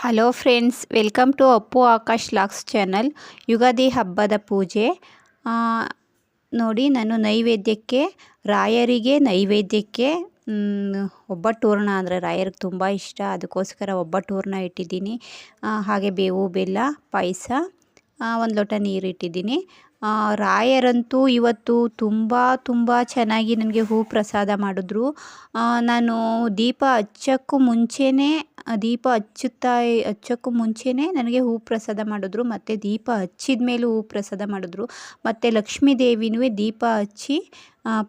Hello friends welcome to Appu Akash LOX channel Ugadi ಹಬ್ಬದ ಪೂಜೆ ನೋಡಿ, ನಾನು ನೈವೇದ್ಯಕ್ಕೆ, ರಾಯರಿಗೆ ನೈವೇದ್ಯಕ್ಕೆ ಒಬ್ಬಟ್ಟೂರ್ಣ ಅಂದರೆ ರಾಯರಿಗೆ ತುಂಬ ಇಷ್ಟ. ಅದಕ್ಕೋಸ್ಕರ ಒಬ್ಬಟ್ಟು ಹೂರ್ಣ ಇಟ್ಟಿದ್ದೀನಿ. ಹಾಗೆ ಬೇವು, ಬೆಲ್ಲ, ಪಾಯಸ ಒಂದು ಲೋಟ ನೀರು ಇಟ್ಟಿದ್ದೀನಿ. ರಾಯರಂತೂ ಇವತ್ತು ತುಂಬ ತುಂಬ ಚೆನ್ನಾಗಿ ನನಗೆ ಹೂ ಪ್ರಸಾದ ಮಾಡಿದ್ರು. ನಾನು ದೀಪ ಹಚ್ಚೋಕ್ಕೂ ಮುಂಚೆನೇ, ದೀಪ ಹಚ್ಚುತ್ತಾ, ಹಚ್ಚೋಕ್ಕೂ ಮುಂಚೆನೇ ನನಗೆ ಹೂ ಪ್ರಸಾದ ಮಾಡಿದ್ರು. ಮತ್ತು ದೀಪ ಹಚ್ಚಿದ ಮೇಲೂ ಹೂ ಪ್ರಸಾದ ಮಾಡಿದ್ರು. ಮತ್ತು ಲಕ್ಷ್ಮೀ ದೇವಿನೂ ದೀಪ ಹಚ್ಚಿ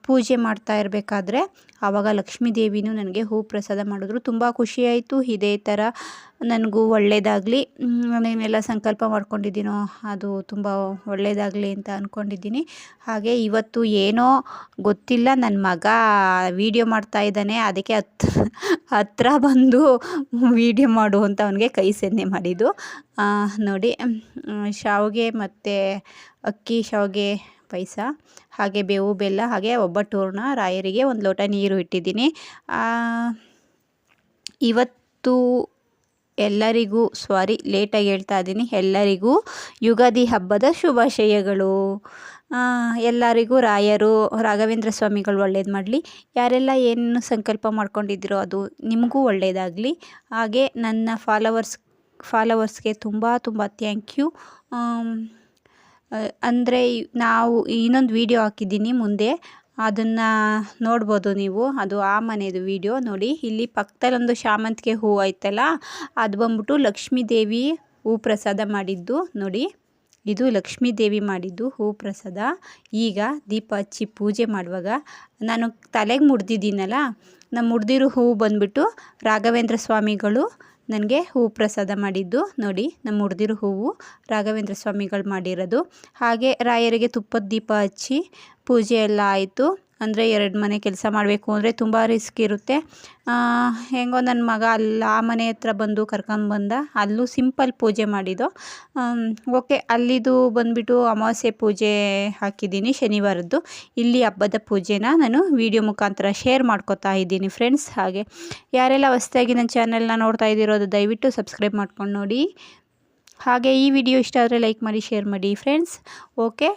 ಪೂಜೆ ಮಾಡ್ತಾ ಇರಬೇಕಾದ್ರೆ ಆವಾಗ ಲಕ್ಷ್ಮೀ ದೇವಿನೂ ನನಗೆ ಹೂ ಪ್ರಸಾದ ಮಾಡಿದ್ರು. ತುಂಬ ಖುಷಿಯಾಯಿತು ಇದೇ ಥರ ನನಗೂ ಒಳ್ಳೆಯದಾಗಲಿ ನಾನೇನೆಲ್ಲ ಸಂಕಲ್ಪ ಮಾಡ್ಕೊಂಡಿದ್ದೀನೋ ಅದು ತುಂಬ ಒಳ್ಳೆಯದಾಗಲಿ ಅಂತ ಅಂದ್ಕೊಂಡಿದ್ದೀನಿ ಹಾಗೆ ಇವತ್ತು ಏನೋ ಗೊತ್ತಿಲ್ಲ. ನನ್ನ ಮಗ ವೀಡಿಯೋ ಮಾಡ್ತಾ ಇದ್ದಾನೆ. ಅದಕ್ಕೆ ಹತ್, ಹತ್ರ ಬಂದು ವೀಡಿಯೋ ಮಾಡು ಅಂತ ಅವನಿಗೆ ಕೈ ಸನ್ನೆ ಮಾಡಿದ್ದು. ನೋಡಿ ಶಾವಿಗೆ ಮತ್ತು ಅಕ್ಕಿ ಶಾವಿಗೆ ಪಾಯಸ, ಹಾಗೆ ಬೇವು, ಬೆಲ್ಲ, ಹಾಗೆ ಒಬ್ಬಟ್ಟು ಹೂರ್ಣ ರಾಯರಿಗೆ ಒಂದು ಲೋಟ ನೀರು ಇಟ್ಟಿದ್ದೀನಿ. ಇವತ್ತು ಎಲ್ಲರಿಗೂ ಸಾರಿ ಲೇಟಾಗಿ ಹೇಳ್ತಾ ಇದ್ದೀನಿ. ಎಲ್ಲರಿಗೂ ಯುಗಾದಿ ಹಬ್ಬದ ಶುಭಾಶಯಗಳು. ಎಲ್ಲರಿಗೂ ರಾಯರು, ರಾಘವೇಂದ್ರ ಸ್ವಾಮಿಗಳು ಒಳ್ಳೇದು ಮಾಡಲಿ. ಯಾರೆಲ್ಲ ಏನು ಸಂಕಲ್ಪ ಮಾಡ್ಕೊಂಡಿದ್ದೀರೋ ಅದು ನಿಮಗೂ ಒಳ್ಳೆಯದಾಗಲಿ ಹಾಗೆ ನನ್ನ ಫಾಲೋವರ್ಸ್ ಫಾಲೋವರ್ಸ್ಗೆ ತುಂಬ ತುಂಬ ಥ್ಯಾಂಕ್ ಯು ಅಂದರೆ ನಾವು ಇನ್ನೊಂದು ವೀಡಿಯೋ ಹಾಕಿದ್ದೀನಿ ಮುಂದೆ. ಅದನ್ನು ನೋಡ್ಬೋದು ನೀವು. ಅದು ಆ ಮನೆಯದು ವೀಡಿಯೋ ನೋಡಿ. ಇಲ್ಲಿ ಪಕ್ಕದಲ್ಲೊಂದು ಶಾಮಂತಿಗೆ ಹೂ ಐತಲ್ಲ, ಅದು ಬಂದ್ಬಿಟ್ಟು ಲಕ್ಷ್ಮೀ ದೇವಿ ಹೂ ಪ್ರಸಾದ ಮಾಡಿದ್ದು, ನೋಡಿ. ಇದು ಲಕ್ಷ್ಮೀ ದೇವಿ ಮಾಡಿದ್ದು ಹೂ ಪ್ರಸಾದ. ಈಗ ದೀಪ ಹಚ್ಚಿ ಪೂಜೆ ಮಾಡುವಾಗ ನಾನು ತಲೆಗೆ ಮುಡ್ದಿದ್ದೀನಲ್ಲ ನಾನು ಮುಡ್ದಿರೋ ಹೂವು ಬಂದ್ಬಿಟ್ಟು ರಾಘವೇಂದ್ರ ಸ್ವಾಮಿಗಳು ನನಗೆ ಹೂವು ಪ್ರಸಾದ ಮಾಡಿದ್ದು. ನೋಡಿ, ನಮ್ಮ ಹುಡ್ದಿರೋ ಹೂವು ರಾಘವೇಂದ್ರ ಸ್ವಾಮಿಗಳು ಮಾಡಿರೋದು. ಹಾಗೆ ರಾಯರಿಗೆ ತುಪ್ಪದ ದೀಪ ಹಚ್ಚಿ ಪೂಜೆ ಎಲ್ಲ ಆಯಿತು. ಅಂದರೆ ಎರಡು ಮನೆ ಕೆಲಸ ಮಾಡಬೇಕು ಅಂದರೆ ತುಂಬ ರಿಸ್ಕ್ ಇರುತ್ತೆ. ಹೆಂಗೋ ನನ್ನ ಮಗ ಅಲ್ಲಿ ಆ ಮನೆ ಹತ್ರ ಬಂದು ಕರ್ಕೊಂಬಂದ ಅಲ್ಲೂ ಸಿಂಪಲ್ ಪೂಜೆ ಮಾಡಿದ್ದು. ಓಕೆ, ಅಲ್ಲಿದು ಬಂದುಬಿಟ್ಟು ಅಮಾವಾಸ್ಯೆ ಪೂಜೆ ಹಾಕಿದ್ದೀನಿ ಶನಿವಾರದ್ದು. ಇಲ್ಲಿ ಹಬ್ಬದ ಪೂಜೆನ ನಾನು ವಿಡಿಯೋ ಮುಖಾಂತರ ಶೇರ್ ಮಾಡ್ಕೊತಾ ಇದ್ದೀನಿ ಫ್ರೆಂಡ್ಸ್ ಹಾಗೆ. ಯಾರೆಲ್ಲ ಹೊಸದಾಗಿ ನನ್ನ ಚಾನಲ್ನ ನೋಡ್ತಾ ಇದ್ದಿರೋದು ದಯವಿಟ್ಟು ಸಬ್ಸ್ಕ್ರೈಬ್ ಮಾಡ್ಕೊಂಡು ನೋಡಿ. ಹಾಗೆ ಈ ವಿಡಿಯೋ ಇಷ್ಟ ಆದರೆ ಲೈಕ್ ಮಾಡಿ, ಶೇರ್ ಮಾಡಿ ಫ್ರೆಂಡ್ಸ್. ಓಕೆ.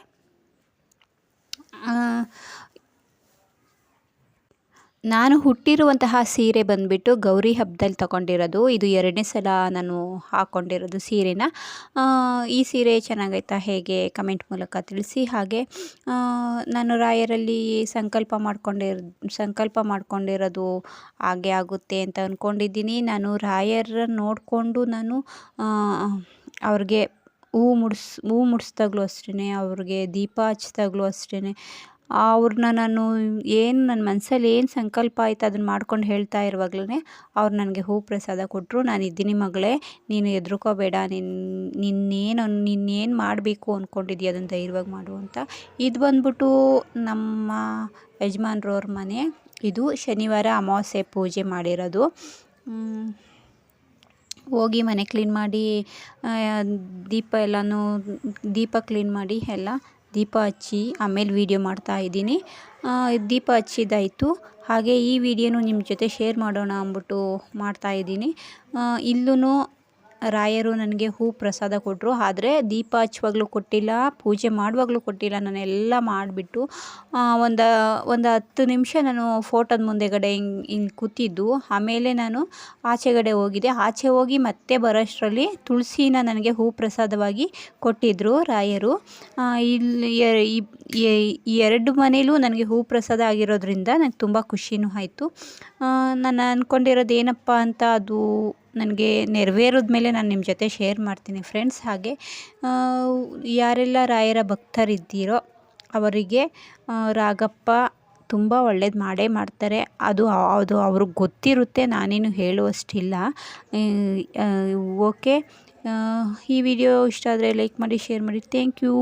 ನಾನು ಹುಟ್ಟಿರುವಂತಹ ಸೀರೆ ಬಂದುಬಿಟ್ಟು ಗೌರಿ ಹಬ್ಬದಲ್ಲಿ ತಗೊಂಡಿರೋದು. ಇದು ಎರಡನೇ ಸಲ ನಾನು ಹಾಕ್ಕೊಂಡಿರೋದು ಸೀರೆನ. ಈ ಸೀರೆ ಚೆನ್ನಾಗೈತಾ ಹೇಗೆ ಕಮೆಂಟ್ ಮೂಲಕ ತಿಳಿಸಿ. ಹಾಗೆ ನಾನು ರಾಯರಲ್ಲಿ ಸಂಕಲ್ಪ ಮಾಡ್ಕೊಂಡಿರ್, ಸಂಕಲ್ಪ ಮಾಡ್ಕೊಂಡಿರೋದು ಹಾಗೆ ಆಗುತ್ತೆ ಅಂತ ಅಂದ್ಕೊಂಡಿದ್ದೀನಿ ನಾನು ರಾಯರ ನೋಡಿಕೊಂಡು ನಾನು ಅವ್ರಿಗೆ ಹೂ ಮುಡ್ಸ್, ಹೂ ಮುಡಿಸ್ದಾಗ್ಲೂ ಅಷ್ಟೇ ಅವ್ರಿಗೆ ದೀಪ ಹಚ್ಚಿದಾಗ್ಲೂ ಅಷ್ಟೇ ಅವ್ರನ್ನ ನಾನು ಏನು ನನ್ನ ಮನಸ್ಸಲ್ಲಿ ಏನು ಸಂಕಲ್ಪ ಆಯ್ತು ಅದನ್ನು ಮಾಡ್ಕೊಂಡು ಹೇಳ್ತಾ ಇರುವಾಗಲೇ ಅವ್ರು ನನಗೆ ಹೂ ಪ್ರಸಾದ ಕೊಟ್ಟರು ನಾನು ಇದ್ದೀನಿ ಮಗಳೇ, ನೀನು ಹೆದ್ರುಕೋಬೇಡ ನಿನ್ನ ನಿನ್ನೇನು ನಿನ್ನೇನು ಮಾಡಬೇಕು ಅಂದ್ಕೊಂಡಿದ್ದೀಯ ಅದನ್ನು ಧೈರ್ಯವಾಗಿ ಮಾಡು ಅಂತ. ಇದು ಬಂದ್ಬಿಟ್ಟು ನಮ್ಮ ಯಜಮಾನ್ರವ್ರ ಮನೆ, ಇದು ಶನಿವಾರ ಅಮಾವಾಸ್ಯೆ ಪೂಜೆ ಮಾಡಿರೋದು. ಹೋಗಿ ಮನೆ ಕ್ಲೀನ್ ಮಾಡಿ ದೀಪ ಎಲ್ಲನೂ, ದೀಪ ಕ್ಲೀನ್ ಮಾಡಿ ಎಲ್ಲ ದೀಪ ಹಚ್ಚಿ ಆಮೇಲೆ ವೀಡಿಯೋ ಮಾಡ್ತಾ ಇದ್ದೀನಿ. ದೀಪ ಹಚ್ಚಿದ್ದಾಯಿತು. ಹಾಗೆ ಈ ವಿಡಿಯೋನು ನಿಮ್ಮ ಜೊತೆ ಶೇರ್ ಮಾಡೋಣ ಅಂದ್ಬಿಟ್ಟು ಮಾಡ್ತಾ ಇದ್ದೀನಿ. ಇಲ್ಲೂ ರಾಯರು ನನಗೆ ಹೂ ಪ್ರಸಾದ ಕೊಟ್ಟರು ಆದರೆ ದೀಪ ಹಚ್ಚುವಾಗಲೂ ಕೊಟ್ಟಿಲ್ಲ, ಪೂಜೆ ಮಾಡುವಾಗಲೂ ಕೊಟ್ಟಿಲ್ಲ. ನಾನೆಲ್ಲ ಮಾಡಿಬಿಟ್ಟು ಒಂದು ಒಂದು ಹತ್ತು ನಿಮಿಷ ನಾನು ಫೋಟೋದ ಮುಂದೆಗಡೆ ಹಿಂಗೆ ಹಿಂಗೆ ಕೂತಿದ್ದು. ಆಮೇಲೆ ನಾನು ಆಚೆಗಡೆ ಹೋಗಿದ್ದೆ. ಆಚೆ ಹೋಗಿ ಮತ್ತೆ ಬರೋಷ್ಟರಲ್ಲಿ ತುಳಸಿನ ನನಗೆ ಹೂ ಪ್ರಸಾದವಾಗಿ ಕೊಟ್ಟಿದ್ದರು ರಾಯರು. ಇಲ್ಲಿ ಎರಡು ಮನೇಲೂ ನನಗೆ ಹೂ ಪ್ರಸಾದ ಆಗಿರೋದ್ರಿಂದ ನನಗೆ ತುಂಬ ಖುಷಿನೂ ಆಯಿತು. ನಾನು ಅಂದ್ಕೊಂಡಿರೋದು ಏನಪ್ಪ ಅಂತ ಅದು ನನಗೆ ನೆರವೇರಿದ ಮೇಲೆ ನಾನು ನಿಮ್ಮ ಜೊತೆ ಶೇರ್ ಮಾಡ್ತೀನಿ ಫ್ರೆಂಡ್ಸ್ ಹಾಗೆ. ಯಾರೆಲ್ಲ ರಾಯರ ಭಕ್ತರಿದ್ದೀರೋ ಅವರಿಗೆ ರಾಗಪ್ಪ ತುಂಬ ಒಳ್ಳೇದು ಮಾಡೇ ಮಾಡ್ತಾರೆ. ಅದು ಅದು ಅವ್ರಿಗೆ ಗೊತ್ತಿರುತ್ತೆ, ನಾನೇನು ಹೇಳುವಷ್ಟಿಲ್ಲ. ಓಕೆ. ಈ ವಿಡಿಯೋ ಇಷ್ಟ ಆದರೆ ಲೈಕ್ ಮಾಡಿ ಶೇರ್ ಮಾಡಿ. Thank you